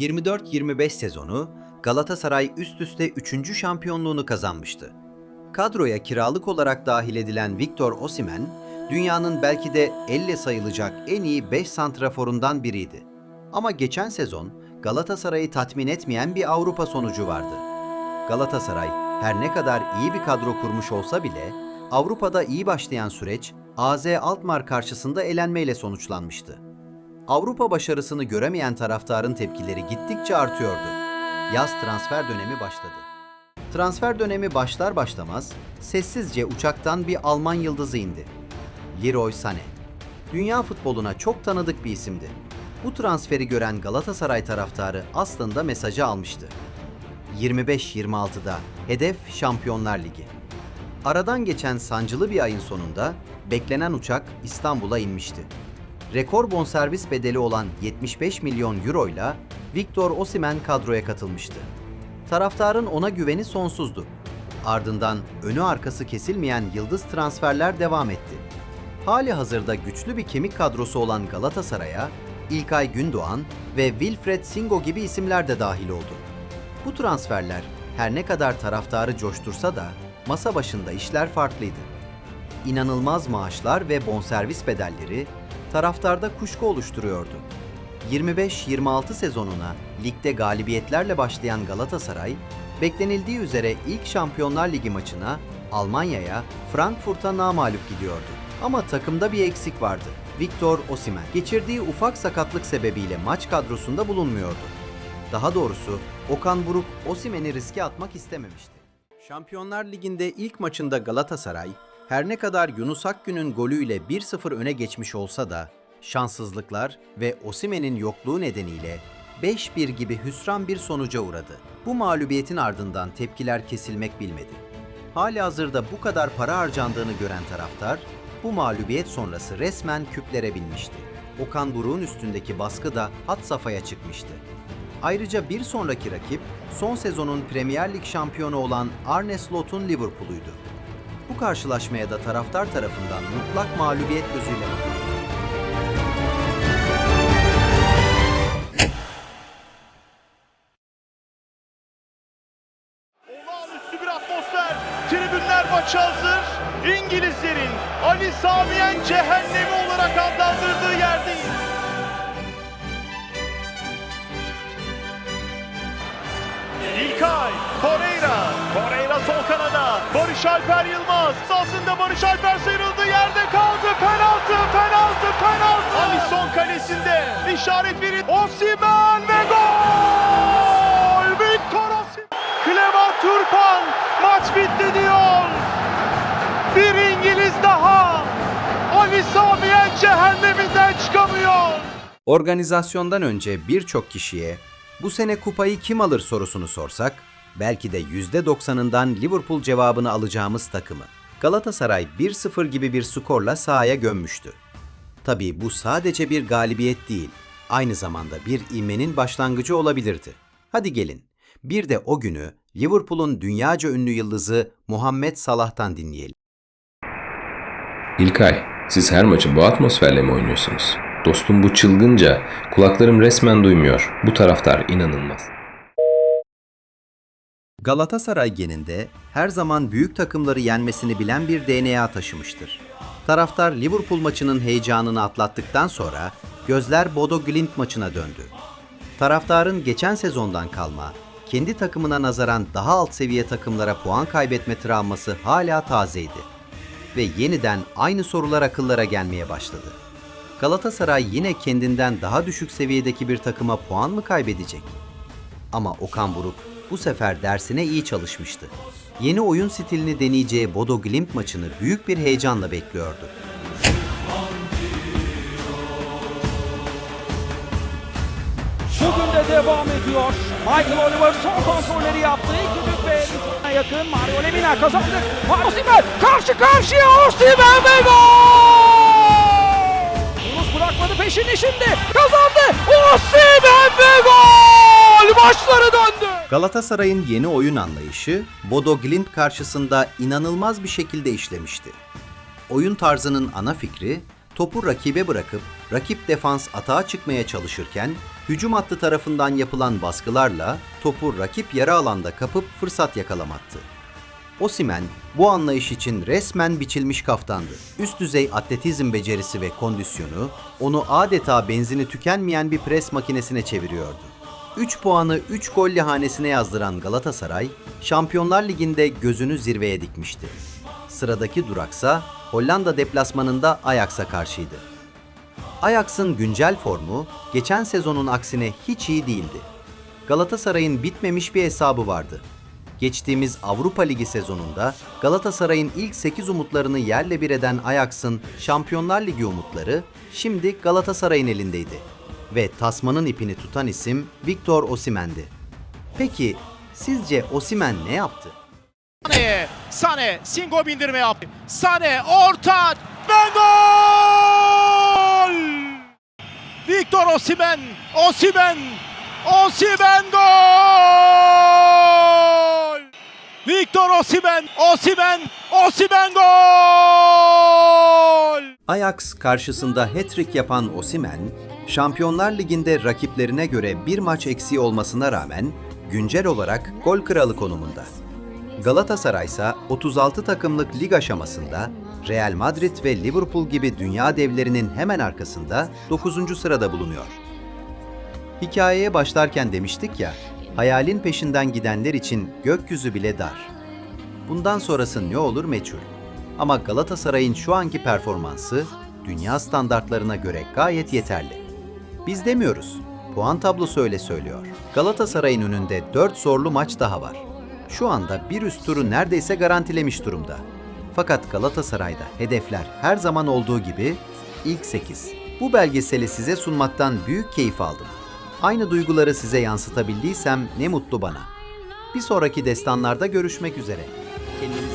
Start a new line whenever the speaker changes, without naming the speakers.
24-25 sezonu Galatasaray üst üste 3. şampiyonluğunu kazanmıştı. Kadroya kiralık olarak dahil edilen Victor Osimhen, dünyanın belki de elle sayılacak en iyi 5 santraforundan biriydi. Ama geçen sezon Galatasaray'ı tatmin etmeyen bir Avrupa sonucu vardı. Galatasaray her ne kadar iyi bir kadro kurmuş olsa bile Avrupa'da iyi başlayan süreç AZ Alkmaar karşısında elenmeyle sonuçlanmıştı. Avrupa başarısını göremeyen taraftarın tepkileri gittikçe artıyordu. Yaz transfer dönemi başladı. Transfer dönemi başlar başlamaz sessizce uçaktan bir Alman yıldızı indi. Leroy Sané. Dünya futboluna çok tanıdık bir isimdi. Bu transferi gören Galatasaray taraftarı aslında mesajı almıştı. 25-26'da hedef Şampiyonlar Ligi. Aradan geçen sancılı bir ayın sonunda beklenen uçak İstanbul'a inmişti. Rekor bonservis bedeli olan 75 milyon euro ile Victor Osimhen kadroya katılmıştı. Taraftarın ona güveni sonsuzdu. Ardından önü arkası kesilmeyen yıldız transferler devam etti. Hali hazırda güçlü bir kemik kadrosu olan Galatasaray'a İlkay Gündoğan ve Wilfred Singo gibi isimler de dahil oldu. Bu transferler her ne kadar taraftarı coştursa da masa başında işler farklıydı. İnanılmaz maaşlar ve bonservis bedelleri taraftarda kuşku oluşturuyordu. 25-26 sezonuna ligde galibiyetlerle başlayan Galatasaray, beklenildiği üzere ilk Şampiyonlar Ligi maçına Almanya'ya, Frankfurt'a namağlup gidiyordu. Ama takımda bir eksik vardı. Victor Osimhen geçirdiği ufak sakatlık sebebiyle maç kadrosunda bulunmuyordu. Daha doğrusu Okan Buruk Osimhen'i riske atmak istememişti. Şampiyonlar Ligi'nde ilk maçında Galatasaray, her ne kadar Yunus Akgün'ün golüyle 1-0 öne geçmiş olsa da şanssızlıklar ve Osimhen'in yokluğu nedeniyle 5-1 gibi hüsran bir sonuca uğradı. Bu mağlubiyetin ardından tepkiler kesilmek bilmedi. Hali hazırda bu kadar para harcandığını gören taraftar, bu mağlubiyet sonrası resmen küplere binmişti. Okan Buruk'un üstündeki baskı da had safhaya çıkmıştı. Ayrıca bir sonraki rakip son sezonun Premier Lig şampiyonu olan Arne Slot'un Liverpool'uydu. Bu karşılaşmaya da taraftar tarafından mutlak mağlubiyet gözüyle bakıldı.
Olağanüstü bir atmosfer. Tribünler maça hazır. İngilizlerin Ali Samiyen cehennemi olarak adlandırdığı yerdeyiz. İlkay, Torreira, Torreira sol kanada, Barış Alper Yılmaz, sahasında Barış Alper sıyrıldı, yerde kaldı, penaltı, penaltı, penaltı. Alisson kalesinde, işaret verin, Osimhen ve gol! Victor Osimhen! Clement Turpan, maç bitti diyor. Bir İngiliz daha, Ali Samiyen cehenneminden çıkamıyor.
Organizasyondan önce birçok kişiye bu sene kupayı kim alır sorusunu sorsak, belki de %90'ından Liverpool cevabını alacağımız takımı. Galatasaray 1-0 gibi bir skorla sahaya gömmüştü. Tabii bu sadece bir galibiyet değil, aynı zamanda bir ivmenin başlangıcı olabilirdi. Hadi gelin, bir de o günü Liverpool'un dünyaca ünlü yıldızı Muhammed Salah'tan dinleyelim.
İlkay, siz her maçı bu atmosferle mi oynuyorsunuz? Dostum bu çılgınca, kulaklarım resmen duymuyor. Bu taraftar inanılmaz.
Galatasaray geninde her zaman büyük takımları yenmesini bilen bir DNA taşımıştır. Taraftar Liverpool maçının heyecanını atlattıktan sonra gözler Bodo Glimt maçına döndü. Taraftarın geçen sezondan kalma, kendi takımına nazaran daha alt seviye takımlara puan kaybetme travması hala tazeydi. Ve yeniden aynı sorular akıllara gelmeye başladı. Galatasaray yine kendinden daha düşük seviyedeki bir takıma puan mı kaybedecek? Ama Okan Buruk bu sefer dersine iyi çalışmıştı. Yeni oyun stilini deneyeceği Bodo Glimt maçını büyük bir heyecanla bekliyordu.
Bugün de devam ediyor. Michael Oliver son kontrolleri yaptı. İlk düdük ve yakın. Mario Lemina kazandı. Osimhen karşı karşıya Osimhen ve gol! Peşini şimdi. Kazandı. Osimhen ve gol! Başları döndü.
Galatasaray'ın yeni oyun anlayışı Bodo Glimt karşısında inanılmaz bir şekilde işlemişti. Oyun tarzının ana fikri topu rakibe bırakıp rakip defans atağa çıkmaya çalışırken hücum hattı tarafından yapılan baskılarla topu rakip yarı alanda kapıp fırsat yakalamaktı. Osimen bu anlayış için resmen biçilmiş kaftandı. Üst düzey atletizm becerisi ve kondisyonu onu adeta benzini tükenmeyen bir pres makinesine çeviriyordu. 3 puanı 3 golle hanesine yazdıran Galatasaray, Şampiyonlar Ligi'nde gözünü zirveye dikmişti. Sıradaki duraksa Hollanda deplasmanında Ajax'a karşıydı. Ajax'ın güncel formu geçen sezonun aksine hiç iyi değildi. Galatasaray'ın bitmemiş bir hesabı vardı. Geçtiğimiz Avrupa Ligi sezonunda Galatasaray'ın ilk 8 umutlarını yerle bir eden Ajax'ın Şampiyonlar Ligi umutları şimdi Galatasaray'ın elindeydi. Ve tasmanın ipini tutan isim Victor Osimhen'di. Peki sizce Osimhen ne yaptı?
Sane'ye. Sane singo bindirme yaptı. Sane orta gol! Victor Osimhen, Osimhen, Osimhen gol! Victor Osimhen, Osimhen, Osimhen gol!
Ajax karşısında hat-trick yapan Osimhen, Şampiyonlar Ligi'nde rakiplerine göre bir maç eksiği olmasına rağmen güncel olarak gol kralı konumunda. Galatasaray ise 36 takımlık lig aşamasında Real Madrid ve Liverpool gibi dünya devlerinin hemen arkasında 9. sırada bulunuyor. Hikayeye başlarken demiştik ya, hayalin peşinden gidenler için gökyüzü bile dar. Bundan sonrası ne olur meçhul. Ama Galatasaray'ın şu anki performansı dünya standartlarına göre gayet yeterli. Biz demiyoruz. Puan tablosu öyle söylüyor. Galatasaray'ın önünde 4 zorlu maç daha var. Şu anda bir üst turu neredeyse garantilemiş durumda. Fakat Galatasaray'da hedefler her zaman olduğu gibi ilk 8. Bu belgeseli size sunmaktan büyük keyif aldım. Aynı duyguları size yansıtabildiysem ne mutlu bana. Bir sonraki destanlarda görüşmek üzere. Kendinize